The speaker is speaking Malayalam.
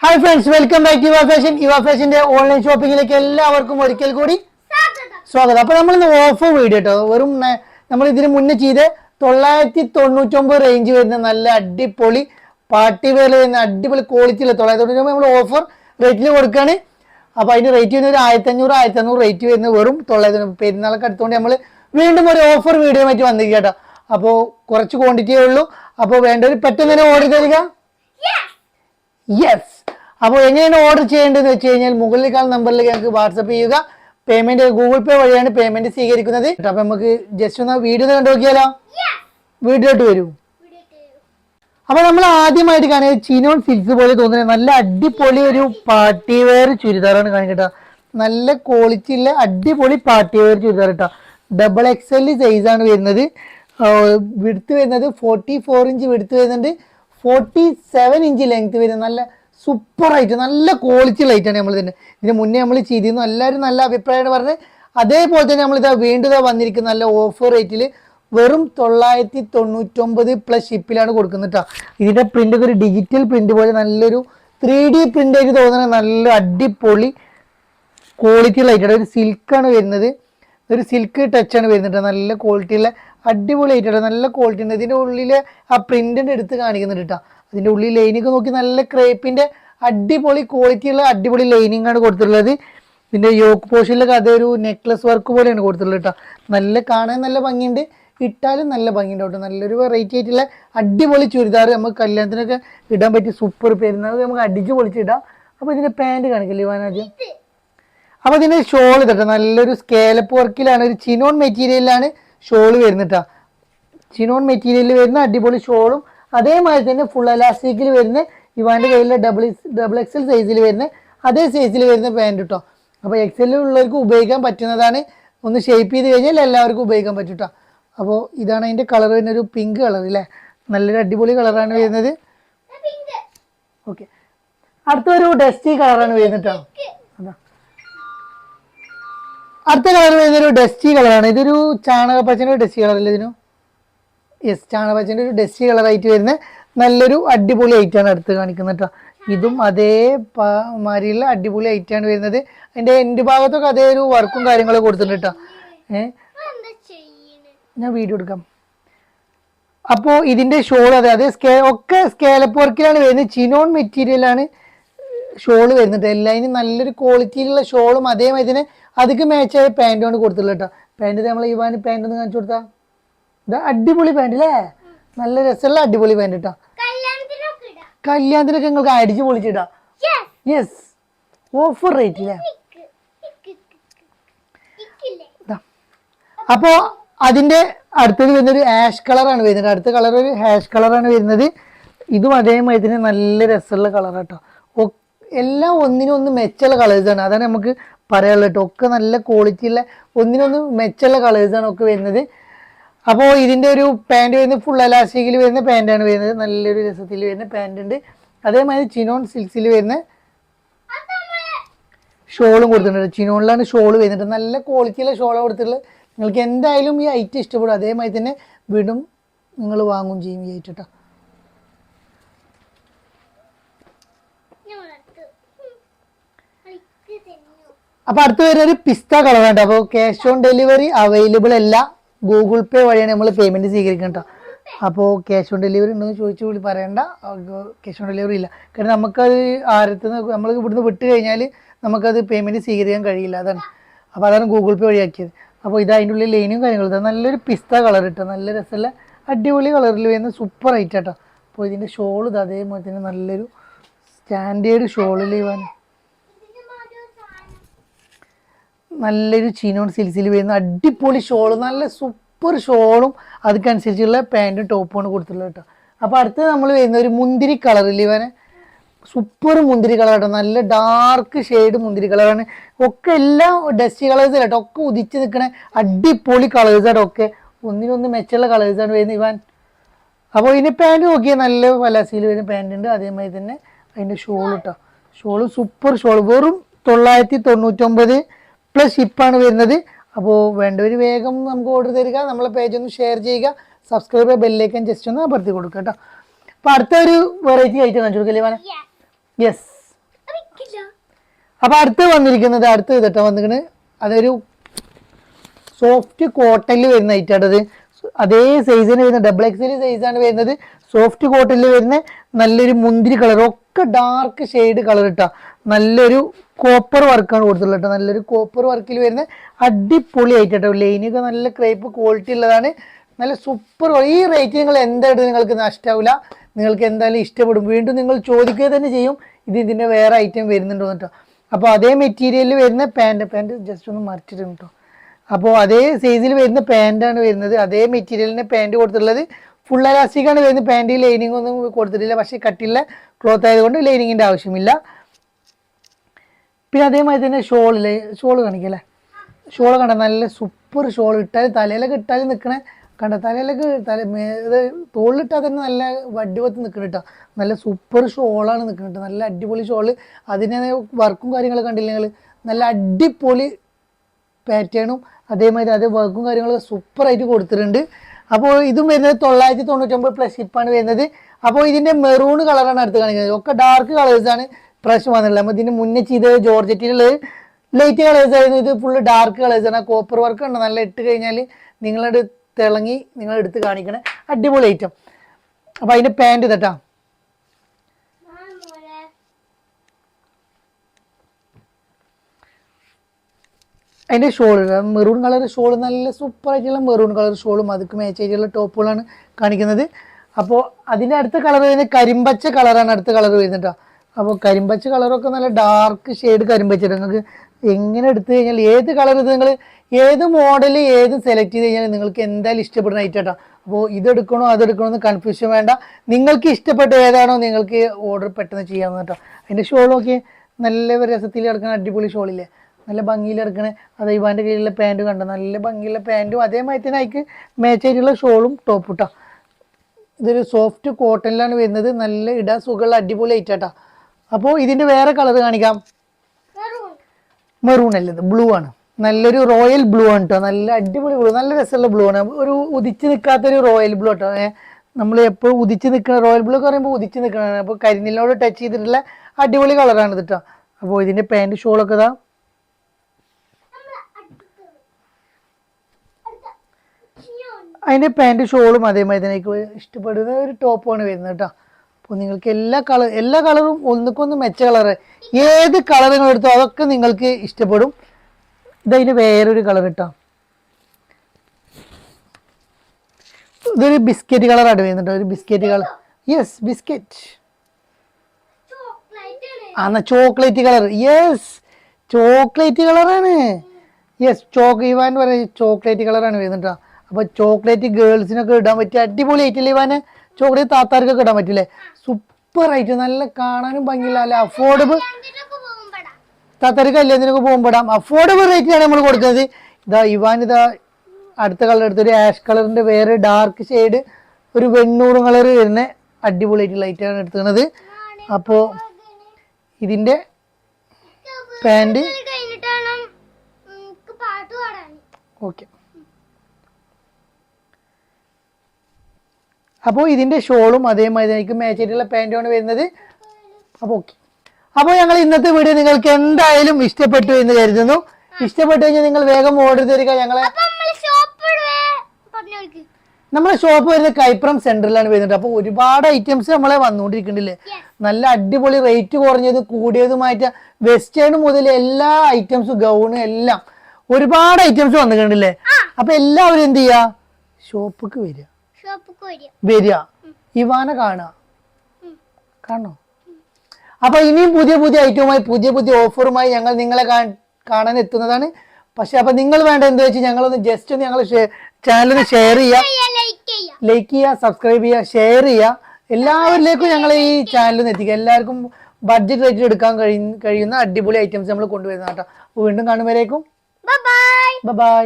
Hi friends welcome back Yuva fashion Yuva ഫാഷന്റെ online ഷോപ്പിംഗിലേക്ക് എല്ലാവർക്കും ഒരിക്കൽ കൂടി സ്വാഗതം. അപ്പൊ നമ്മൾ ഇന്ന് ഓഫർ വീഡിയോ കേട്ടോ. വെറും നമ്മൾ ഇതിന് മുന്നേ ചെയ്ത് തൊള്ളായിരത്തി തൊണ്ണൂറ്റൊമ്പത് റേഞ്ച് വരുന്ന നല്ല അടിപൊളി പാർട്ടി വെയർ വരുന്ന അടിപൊളി ക്വാളിറ്റി ഉള്ള തൊള്ളായിരത്തി തൊണ്ണൂറ്റൊമ്പത് നമ്മൾ ഓഫർ റേറ്റിൽ കൊടുക്കുകയാണ് അപ്പോൾ അതിന് റേറ്റ് വരുന്ന ഒരു ആയിരത്തി അഞ്ഞൂറ് ആയിരത്തി അഞ്ഞൂറ് റേറ്റ് വരുന്ന വെറും തൊള്ളായിരത്തി പെരുന്നാളൊക്കെ അടുത്തുകൊണ്ട് നമ്മൾ വീണ്ടും ഒരു ഓഫർ വീഡിയോ ആയിട്ട് വന്നിരിക്കുക കേട്ടോ. അപ്പോൾ കുറച്ച് ക്വാണ്ടിറ്റിയേ ഉള്ളൂ. അപ്പോൾ വേണ്ടവർ പെട്ടെന്ന് തന്നെ ഓർഡർ തരിക. യെസ് അപ്പോൾ എങ്ങനെയാണ് ഓർഡർ ചെയ്യേണ്ടതെന്ന് വെച്ച് കഴിഞ്ഞാൽ മുകളിൽ കാണുന്ന നമ്പറിലേക്ക് ഞങ്ങൾക്ക് വാട്സപ്പ് ചെയ്യുക. പേയ്മെന്റ് ഗൂഗിൾ പേ വഴിയാണ് പേയ്മെന്റ് സ്വീകരിക്കുന്നത്. അപ്പൊ നമുക്ക് ജസ്റ്റ് ഒന്ന് വീഡിയോ കണ്ടു നോക്കിയാലോ? വീഡിയോട്ട് വരൂ. അപ്പൊ നമ്മൾ ആദ്യമായിട്ട് കാണുക ചിനോൺ സിൽക്സ് പോലെ തോന്നുന്നത്. നല്ല അടിപൊളി ഒരു പാർട്ടി വെയർ ചുരിദാറാണ് കാണിക്കട്ടോ നല്ല ക്വാളിറ്റി ഉള്ള അടിപൊളി പാർട്ടി വെയർ ചുരിദാർ കേട്ടോ. ഡബിൾ എക്സ് എൽ സൈസാണ് ആണ് വരുന്നത്. വിടുത്ത് വരുന്നത് ഫോർട്ടി ഫോർ ഇഞ്ച് വിടുത്ത് വരുന്നുണ്ട്. ഫോർട്ടി സെവൻ ഇഞ്ച് ലെങ്ത് വരുന്ന നല്ല സൂപ്പർ ആയിട്ട് നല്ല ക്വാളിറ്റി ലൈറ്റാണ് നമ്മൾ തന്നെ ഇതിന് മുന്നേ നമ്മൾ ചെയ്തിരുന്നു. എല്ലാവരും നല്ല അഭിപ്രായമാണ് പറഞ്ഞത്. അതേപോലെ തന്നെ നമ്മളിതാ വീണ്ടും ഇതാ വന്നിരിക്കുന്ന നല്ല ഓഫർ റേറ്റിൽ വെറും തൊള്ളായിരത്തി തൊണ്ണൂറ്റൊമ്പത് പ്ലസ് ഷിപ്പിലാണ് കൊടുക്കുന്നത് കേട്ടോ ഇതിന്റെ പ്രിന്റ് ഒക്കെ ഒരു ഡിജിറ്റൽ പ്രിന്റ് പോലെ നല്ലൊരു ത്രീ ഡി പ്രിന്റ് ആയിട്ട് തോന്നുന്ന നല്ല അടിപൊളി ക്വാളിറ്റി ലൈറ്റാണ് ഒരു സിൽക്കാണ് വരുന്നത്. ഒരു സിൽക്ക് ടച്ചാണ് വരുന്നത്. നല്ല ക്വാളിറ്റി ഉള്ള അടിപൊളി ആയിട്ടാണ് നല്ല ക്വാളിറ്റി ഉണ്ട്. ഇതിന്റെ ഉള്ളിൽ ആ പ്രിന്റിന്റെ എടുത്ത് കാണിക്കുന്നുണ്ട് കേട്ടോ അതിന്റെ ഉള്ളിൽ ലൈനിങ് നോക്കി നല്ല ക്രേപ്പിന്റെ അടിപൊളി ക്വാളിറ്റിയുള്ള അടിപൊളി ലൈനിങ് ആണ് കൊടുത്തിട്ടുള്ളത്. പിന്നെ യോക്ക് പോഷനിലൊക്കെ അതൊരു നെക്ലസ് വർക്ക് പോലെയാണ് കൊടുത്തിട്ടുള്ളത് കേട്ടോ നല്ല കാണാൻ നല്ല ഭംഗിയുണ്ട്. ഇട്ടാലും നല്ല ഭംഗിയുണ്ട് കേട്ടോ നല്ലൊരു വെറൈറ്റി ആയിട്ടുള്ള അടിപൊളി ചുരിദാർ നമുക്ക് കല്യാണത്തിനൊക്കെ ഇടാൻ പറ്റിയ സൂപ്പർ പെരുന്നാൾ നമുക്ക് അടിച്ച് പൊളിച്ചിടാം. അപ്പോൾ ഇതിന്റെ പാന്റ് കാണിക്കില്ലേ ഇവാൻ അപ്പോൾ ഇതിന്റെ ഷോൾ ഇതട്ടെ നല്ലൊരു സ്കേലപ്പ് വർക്കിലാണ് ഒരു ചിനോൺ മെറ്റീരിയലിലാണ് ഷോൾ വരുന്നിട്ടാ. ചിനോൺ മെറ്റീരിയലിൽ വരുന്ന അടിപൊളി ഷോളും അതേമാതിരി തന്നെ ഫുൾ അലാസ്റ്റിക്കിൽ വരുന്ന ഇവാന്റെ കയ്യിലെ ഡബിൾ ഡബിൾ എക്സൽ സൈസിൽ വരുന്ന അതേ സൈസിൽ വരുന്ന പാന്റ് കേട്ടോ അപ്പോൾ എക്സൽ ഉള്ളവർക്ക് ഉപയോഗിക്കാൻ പറ്റുന്നതാണ്. ഒന്ന് ഷേപ്പ് ചെയ്ത് കഴിഞ്ഞാൽ എല്ലാവർക്കും ഉപയോഗിക്കാൻ പറ്റും കേട്ടോ അപ്പോൾ ഇതാണ് അതിന്റെ കളർ വരുന്ന ഒരു പിങ്ക് കളർ അല്ലേ നല്ലൊരു അടിപൊളി കളറാണ് വരുന്നത്. ഓക്കെ അടുത്തൊരു ഡസ്റ്റി കളറാണ് വരുന്നത് കേട്ടോ അടുത്ത കളർ ഒരു ഡസ്റ്റി കളറാണ്. ഇതൊരു ചാണകപ്പച്ചന്റെ ഒരു ഡസ്റ്റി കളറല്ലേ ഇതിനു? യെസ് ചാണകപ്പച്ചന്റെ ഒരു ഡസ്റ്റി കളറായിട്ട് വരുന്ന നല്ലൊരു അടിപൊളി ഐറ്റാണ് അടുത്ത് കാണിക്കുന്നത് കേട്ടോ. ഇതും അതേ മാതിരിയുള്ള അടിപൊളി ഐറ്റാണ് വരുന്നത്. അതിന്റെ എന്റെ ഭാഗത്തൊക്കെ അതേ ഒരു വർക്കും കാര്യങ്ങളും കൊടുത്തിട്ടുണ്ട് കേട്ടോ. ഏഹ് ഞാൻ വീഡിയോ എടുക്കാം. അപ്പോൾ ഇതിന്റെ ഷോൾ അതെ അതെ സ്കേ ഒക്കെ സ്കേലപ്പ് വർക്കിലാണ് വരുന്നത്. ചിനോൺ മെറ്റീരിയലാണ് ഷോൾ വരുന്നുണ്ട്. എല്ലാതിനും നല്ലൊരു ക്വാളിറ്റിയിലുള്ള ഷോളും അതേമാതിരി തന്നെ അതിക്ക് മാച്ചായ പാന്റുമാണ് കൊടുത്തിട്ടുള്ളത് കേട്ടോ. പാന്റ് നമ്മൾ ഇവാൻ പാന്റ് ഒന്ന് കാണിച്ചു കൊടുത്താ. ഇതാ അടിപൊളി പാന്റ് അല്ലേ നല്ല രസമുള്ള അടിപൊളി പാന്റ് കേട്ടോ കല്യാണത്തിനൊക്കെ നിങ്ങൾക്ക് അടിച്ച് പൊളിച്ചിടാം. യെസ് ഓഫർ റേറ്റ് അല്ലേ. അപ്പോ അതിന്റെ അടുത്തത് വരുന്നൊരു ആഷ് കളറാണ് വരുന്നത്. അടുത്ത കളർ ഒരു ഹാഷ് കളറാണ് വരുന്നത്. ഇതും അതേമാതിരി തന്നെ നല്ല രസമുള്ള കളർ കേട്ടോ എല്ലാം ഒന്നിനൊന്ന് മെച്ചുള്ള കളേഴ്സാണ് അതാണ് നമുക്ക് പറയാനുള്ളത് കേട്ടോ. ഒക്കെ നല്ല ക്വാളിറ്റി ഉള്ള ഒന്നിനൊന്ന് മെച്ചുള്ള കളേഴ്സാണ് ഒക്കെ വരുന്നത്. അപ്പോൾ ഇതിന്റെ ഒരു പാന്റ് വരുന്നത് ഫുൾ അലാസ്റ്റിക്കിൽ വരുന്ന പാന്റാണ് വരുന്നത്. നല്ലൊരു രസത്തിൽ വരുന്ന പാന്റ് ഉണ്ട്. അതേമാതിരി ചിനോൺ സിൽക്സിൽ വരുന്ന ഷോളും കൊടുത്തിട്ടുണ്ട് ചിനോണിലാണ് ഷോൾ വരുന്നത്. നല്ല ക്വാളിറ്റിയുള്ള ഷോളാണ് കൊടുത്തിട്ടുള്ളത്. നിങ്ങൾക്ക് എന്തായാലും ഈ ഐറ്റം ഇഷ്ടപ്പെടും. അതേമാതിരി തന്നെ വീണ്ടും നിങ്ങൾ വാങ്ങും ചെയ്യും ഈ ഐറ്റം കേട്ടോ അപ്പോൾ അടുത്ത് വരുന്ന ഒരു പിസ്ത കളറാണ് അപ്പോൾ ക്യാഷ് ഓൺ ഡെലിവറി അവൈലബിൾ അല്ല. ഗൂഗിൾ പേ വഴിയാണ് നമ്മൾ പേയ്മെന്റ് സ്വീകരിക്കുന്നത് കേട്ടോ അപ്പോൾ ക്യാഷ് ഓൺ ഡെലിവറി ഉണ്ടെന്ന് ചോദിച്ചു വിളി പറയണ്ട. ക്യാഷ് ഓൺ ഡെലിവറി ഇല്ല. കാരണം നമുക്കത് ആരത്തുനിന്ന് നമ്മൾ ഇവിടുന്ന് വിട്ട് കഴിഞ്ഞാൽ നമുക്കത് പേയ്മെന്റ് സ്വീകരിക്കാൻ കഴിയില്ല. അതാണ്. അപ്പോൾ അതാണ് ഗൂഗിൾ പേ വഴിയാക്കിയത്. അപ്പോൾ ഇത് അതിന്റെ ഉള്ളിൽ ലൈനും കാര്യങ്ങളും. നല്ലൊരു പിസ്ത കളർ ഇട്ടോ. നല്ല രസമുള്ള അടിപൊളി കളറിൽ വരുന്ന സൂപ്പർ ഐറ്റം കേട്ടോ അപ്പോൾ ഇതിന്റെ ഷോൾ ഇത്. അതേപോലെ തന്നെ നല്ലൊരു സ്റ്റാൻഡേർഡ് ഷോളിൽ ഇവാൻ നല്ലൊരു ചീനോൺ സിൽസിൽ വരുന്ന അടിപൊളി ഷോൾ നല്ല സൂപ്പർ ഷോളും അതിനനുസരിച്ചുള്ള പാന്റും ടോപ്പുമാണ് കൊടുത്തിട്ടുള്ളത് കേട്ടോ അപ്പോൾ അടുത്ത് നമ്മൾ വരുന്ന ഒരു മുന്തിരി കളറിൽ ഇവനെ? സൂപ്പർ മുന്തിരി കളറാട്ടോ നല്ല ഡാർക്ക് ഷെയ്ഡ് മുന്തിരി കളറാണ് ഒക്കെ എല്ലാം ഡസ്റ്റി കളേഴ്സ് കേട്ടോ ഒക്കെ ഉദിച്ച് നിൽക്കണ അടിപൊളി കളേഴ്സാണ് ഒക്കെ. ഒന്നിനൊന്ന് മെച്ചമുള്ള കളേഴ്സാണ് വരുന്നത് ഇവാൻ. അപ്പോൾ ഇതിന് പാന്റ് നോക്കിയാൽ നല്ല പലാസിയിൽ വരുന്ന പാന്റ് ഉണ്ട്. അതേമാതിരി തന്നെ അതിന്റെ ഷോൾ കേട്ടോ ഷോൾ സൂപ്പർ ഷോൾ വെറും തൊള്ളായിരത്തി തൊണ്ണൂറ്റൊമ്പത് പ്ലസ് ഷിപ്പാണ് വരുന്നത്. അപ്പോൾ വേണ്ടവർ വേഗം നമുക്ക് ഓർഡർ തരിക. നമ്മളെ പേജ് ഒന്ന് ഷെയർ ചെയ്യുക. സബ്സ്ക്രൈബ് ബെല്ലേക്കൻ ജസ്റ്റ് ഒന്ന് അമർത്തി കൊടുക്കുക കേട്ടോ അപ്പോൾ അടുത്ത ഒരു വെറൈറ്റി ഐറ്റം കാണിച്ചു കൊടുക്കല്ലേ യെസ് അപ്പൊ അടുത്ത് വന്നിരിക്കുന്നത് അടുത്ത് ഇതട്ടോ വന്നിരിക്കുന്നത്. അതൊരു സോഫ്റ്റ് കോട്ടണിൽ വരുന്ന ഐറ്റാണത് അതേ സൈസിന് വരുന്ന ഡബിൾ എക്സൽ സൈസാണ് വരുന്നത്. സോഫ്റ്റ് കോട്ടിൽ വരുന്ന നല്ലൊരു മുന്തിരി കളർ ഒക്കെ ഡാർക്ക് ഷെയ്ഡ് കളർ ഇട്ടാ. നല്ലൊരു കോപ്പർ വർക്കാണ് കൊടുത്തിട്ടുള്ളത് കേട്ടോ. നല്ലൊരു കോപ്പർ വർക്കിൽ വരുന്ന അടിപൊളി ആയിട്ട് ലൈനൊക്കെ നല്ല ക്രേപ്പ് ക്വാളിറ്റി ഉള്ളതാണ്. നല്ല സൂപ്പർ ഈ റേറ്റ് നിങ്ങൾ എന്തായിട്ട് നിങ്ങൾക്ക് നഷ്ടാവില്ല നിങ്ങൾക്ക് എന്തായാലും ഇഷ്ടപ്പെടും. വീണ്ടും നിങ്ങൾ ചോദിക്കുക തന്നെ ചെയ്യും. ഇത് ഇതിന്റെ വേറെ ഐറ്റം വരുന്നുണ്ടോ കേട്ടോ. അപ്പോൾ അതേ മെറ്റീരിയലിൽ വരുന്ന പാന്റ് പാന്റ് ജസ്റ്റ് ഒന്ന് മറിച്ചിട്ടുണ്ട് അപ്പോൾ അതേ സൈസിൽ വരുന്ന പാന്റാണ് വരുന്നത്. അതേ മെറ്റീരിയലിന് പാന്റ് കൊടുത്തിട്ടുള്ളത്. ഫുൾ ആണ് വരുന്നത്. പാന്റ് ലൈനിങ് ഒന്നും കൊടുത്തിട്ടില്ല. പക്ഷേ കട്ടിയുള്ള ക്ലോത്ത് ആയതുകൊണ്ട് ലൈനിങ്ങിന്റെ ആവശ്യമില്ല. പിന്നെ അതേമാതിരി തന്നെ ഷോളിൽ ഷോൾ കാണിക്കല്ലേ ഷോൾ കണ്ട നല്ല സൂപ്പർ ഷോൾ ഇട്ടാൽ തലയിലൊക്കെ ഇട്ടാൽ നിൽക്കണ കണ്ട തലയിലൊക്കെ തല ഇത് തോളിലിട്ടാൽ തന്നെ നല്ല വടിവത്ത് നിൽക്കണം കേട്ടോ നല്ല സൂപ്പർ ഷോളാണ് നിൽക്കുന്നത് നല്ല അടിപൊളി ഷോൾ അതിനെ വർക്കും കാര്യങ്ങളൊക്കെ കണ്ടില്ലെങ്കിൽ നല്ല അടിപൊളി പാറ്റേണും അതേമാതിരി അത് വർക്കും കാര്യങ്ങളൊക്കെ സൂപ്പറായിട്ട് കൊടുത്തിട്ടുണ്ട്. അപ്പോൾ ഇതും വരുന്നത് തൊള്ളായിരത്തി തൊണ്ണൂറ്റൊമ്പത് പ്ലസ് ഷിപ്പാണ് വരുന്നത്. അപ്പോൾ ഇതിന്റെ മെറൂൺ കളറാണ് അടുത്ത് കാണിക്കുന്നത്. ഒക്കെ ഡാർക്ക് കളേഴ്സാണ് പ്രാവശ്യം വന്നിട്ടുള്ളത്. അപ്പോൾ ഇതിന് മുന്നേ ചെയ്ത ജോർജറ്റിലുള്ളത് ലൈറ്റ് കളേഴ്സ് ആയിരുന്നു ഇത്. ഫുള്ള് ഡാർക്ക് കളേഴ്സാണ് കോപ്പർ വർക്ക് ഉണ്ട് നല്ല ഇട്ട് കഴിഞ്ഞാൽ നിങ്ങളുടെ തിളങ്ങി നിങ്ങൾ എടുത്ത് കാണിക്കണേ. അടിപൊളി ഐറ്റം അപ്പോൾ അതിന്റെ പാന്റ് തട്ടാ അതിന്റെ ഷോൾ മെറൂൺ കളർ ഷോൾ നല്ല സൂപ്പർ ആയിട്ടുള്ള മെറൂൺ കളർ ഷോളും അതുക്ക് മാച്ച് ആയിട്ടുള്ള ടോപ്പുകളാണ് കാണിക്കുന്നത്. അപ്പോൾ അതിന്റെ അടുത്ത കളർ വരുന്നത് കരിമ്പച്ച കളറാണ് അടുത്ത കളർ വരുന്നത് അപ്പോൾ കരിമ്പച്ച കളറൊക്കെ നല്ല ഡാർക്ക് ഷെയ്ഡ് കരിമ്പച്ച നിങ്ങൾക്ക് എങ്ങനെ എടുത്തു കഴിഞ്ഞാൽ ഏത് കളർ ഇത് നിങ്ങൾ ഏത് മോഡൽ ഏത് സെലക്ട് ചെയ്ത് കഴിഞ്ഞാൽ നിങ്ങൾക്ക് എന്തായാലും ഇഷ്ടപ്പെടുന്ന ഐറ്റം അപ്പോൾ ഇതെടുക്കണോ അതെടുക്കണോ എന്ന് കൺഫ്യൂഷൻ വേണ്ട. നിങ്ങൾക്ക് ഇഷ്ടപ്പെട്ട ഏതാണോ നിങ്ങൾക്ക് ഓർഡർ പെട്ടെന്ന് ചെയ്യാമെന്ന് കേട്ടോ അതിന്റെ ഷോൾ നോക്കി നല്ല രസത്തിൽ കിടക്കുന്ന അടിപൊളി ഷോളില്ലേ? നല്ല ഭംഗിയിൽ എടുക്കണേ. അത് ഇവാന്റെ കയ്യിലുള്ള പാന്റ് കണ്ട? നല്ല ഭംഗിയുള്ള പാന്റും അതേമാതിരി തന്നെ അതിക്ക് മേച്ചായിട്ടുള്ള ഷോളും ടോപ്പ് ഇട്ടാ ഇതൊരു സോഫ്റ്റ് കോട്ടണിലാണ് വരുന്നത്. നല്ല ഇടാൻ സുഖമുള്ള അടിപൊളി ഐറ്റാട്ടാ അപ്പോൾ ഇതിന്റെ വേറെ കളർ കാണിക്കാം. മെറൂൺ അല്ലത് ബ്ലൂ ആണ്. നല്ലൊരു റോയൽ ബ്ലൂ ആണ് കേട്ടോ നല്ല അടിപൊളി ബ്ലൂ നല്ല രസമുള്ള ബ്ലൂ ആണ്. ഒരു ഉദിച്ച് നിൽക്കാത്തൊരു റോയൽ ബ്ലൂ കേട്ടോ നമ്മൾ എപ്പോഴും ഉദിച്ച് നിൽക്കുന്ന റോയൽ ബ്ലൂ എന്ന് പറയുമ്പോൾ ഉദിച്ച് നിൽക്കണതാണ് അപ്പോൾ കരിനിലോട് ടച്ച് ചെയ്തിട്ടുള്ള അടിപൊളി കളറാണ് ഇത് കേട്ടോ അപ്പോൾ ഇതിന്റെ പാന്റ് ഷോളൊക്കെ ഇതാ. അതിന്റെ പാന്റ് ഷോളും അതേമാതിരി തന്നെ എനിക്ക് ഇഷ്ടപ്പെടുന്ന ഒരു ടോപ്പാണ് വരുന്നത് കേട്ടോ അപ്പോൾ നിങ്ങൾക്ക് എല്ലാ കളർ എല്ലാ കളറും ഒന്നുക്കൊന്ന് മെച്ച കളർ ഏത് കളർ നിങ്ങൾ എടുത്തോ അതൊക്കെ നിങ്ങൾക്ക് ഇഷ്ടപ്പെടും. ഇതതിന് വേറൊരു കളർ കേട്ടോ ഇതൊരു ബിസ്ക്കറ്റ് കളറാണ് വരുന്നുണ്ട് ഒരു ബിസ്ക്കറ്റ് കളർ യെസ് ബിസ്ക്കറ്റ് ആ എന്നാ ചോക്ലേറ്റ് കളർ യെസ് ചോക്ലേറ്റ് കളറാണ് യെസ് ചോക്ക് ഇവാൻ പറയുന്നത് ചോക്ലേറ്റ് കളറാണ് വരുന്നത് അപ്പോൾ ചോക്ലേറ്റ് ഗേൾസിനൊക്കെ ഇടാൻ പറ്റിയ അടിപൊളി ആയിട്ടില്ലേ ഇവാന് ചോക്ലേറ്റ് താത്താർക്കൊക്കെ ഇടാൻ പറ്റില്ലേ? സൂപ്പർ ആയിട്ട് നല്ല കാണാനും ഭംഗിയില്ല അല്ലെ? അഫോർഡബിൾ താത്താർക്ക് കല്യാണത്തിനൊക്കെ പോകുമ്പോടാം. അഫോർഡബിൾ റേറ്റിലാണ് നമ്മൾ കൊടുക്കുന്നത്. ഇതാ ഇവാൻ ഇതാ അടുത്ത കളർ എടുത്ത് ഒരു ആഷ് കളറിന്റെ വേറെ ഡാർക്ക് ഷെയ്ഡ് ഒരു വെണ്ണൂറ് കളർ വരുന്ന അടിപൊളിയായിട്ട് ലൈറ്റാണ് എടുക്കുന്നത് അപ്പോൾ ഇതിന്റെ പാന്റ് ഓക്കെ അപ്പോൾ ഇതിന്റെ ഷോളും അതേമാതിരി എനിക്ക് മാച്ച് ആയിട്ടുള്ള പാന്റുമാണ് വരുന്നത്. അപ്പോൾ ഓക്കെ അപ്പോൾ ഞങ്ങൾ ഇന്നത്തെ വീഡിയോ നിങ്ങൾക്ക് എന്തായാലും ഇഷ്ടപ്പെട്ടു എന്ന് കരുതുന്നു. ഇഷ്ടപ്പെട്ടു കഴിഞ്ഞാൽ നിങ്ങൾ വേഗം ഓർഡർ തരിക. ഞങ്ങളെ നമ്മളെ ഷോപ്പ് പറഞ്ഞോൾക്ക് നമ്മുടെ ഷോപ്പ് വരുന്നത് കൈപ്രം സെന്ററിലാണ് വരുന്നത്. അപ്പോൾ ഒരുപാട് ഐറ്റംസ് നമ്മളെ വന്നുകൊണ്ടിരിക്കുന്നുണ്ടല്ലേ നല്ല അടിപൊളി റേറ്റ് കുറഞ്ഞതും കൂടിയതുമായിട്ട് വെസ്റ്റേൺ മുതൽ എല്ലാ ഐറ്റംസും ഗൗണ് എല്ലാം ഒരുപാട് ഐറ്റംസ് വന്നിട്ടുണ്ടല്ലേ അപ്പൊ എല്ലാവരും എന്ത് ചെയ്യുക ഷോപ്പിക്ക് വരിക. വരിക. ഇവാനെ കാണുക. കാണോ അപ്പൊ ഇനിയും പുതിയ പുതിയ ഐറ്റവുമായി പുതിയ പുതിയ ഓഫറുമായി ഞങ്ങൾ നിങ്ങളെ കാണാൻ എത്തുന്നതാണ് പക്ഷെ അപ്പൊ നിങ്ങൾ വേണ്ട എന്താ വെച്ചാൽ ഞങ്ങളൊന്ന് ജസ്റ്റ് ഒന്ന് ഞങ്ങൾ ചാനൽ ഷെയർ ചെയ്യുക ലൈക്ക് ചെയ്യാം ലൈക്ക് ചെയ്യുക സബ്സ്ക്രൈബ് ചെയ്യുക ഷെയർ ചെയ്യുക എല്ലാവരിലേക്കും ഞങ്ങൾ ഈ ചാനലിൽ എത്തിക്കുക എല്ലാവർക്കും ബഡ്ജറ്റ് റേറ്റിൽ എടുക്കാൻ കഴിയുന്ന അടിപൊളി ഐറ്റംസ് നമ്മൾ കൊണ്ടുവരുന്ന കേട്ടോ. വീണ്ടും കാണുമ്പോഴേക്കും ബൈ ബൈ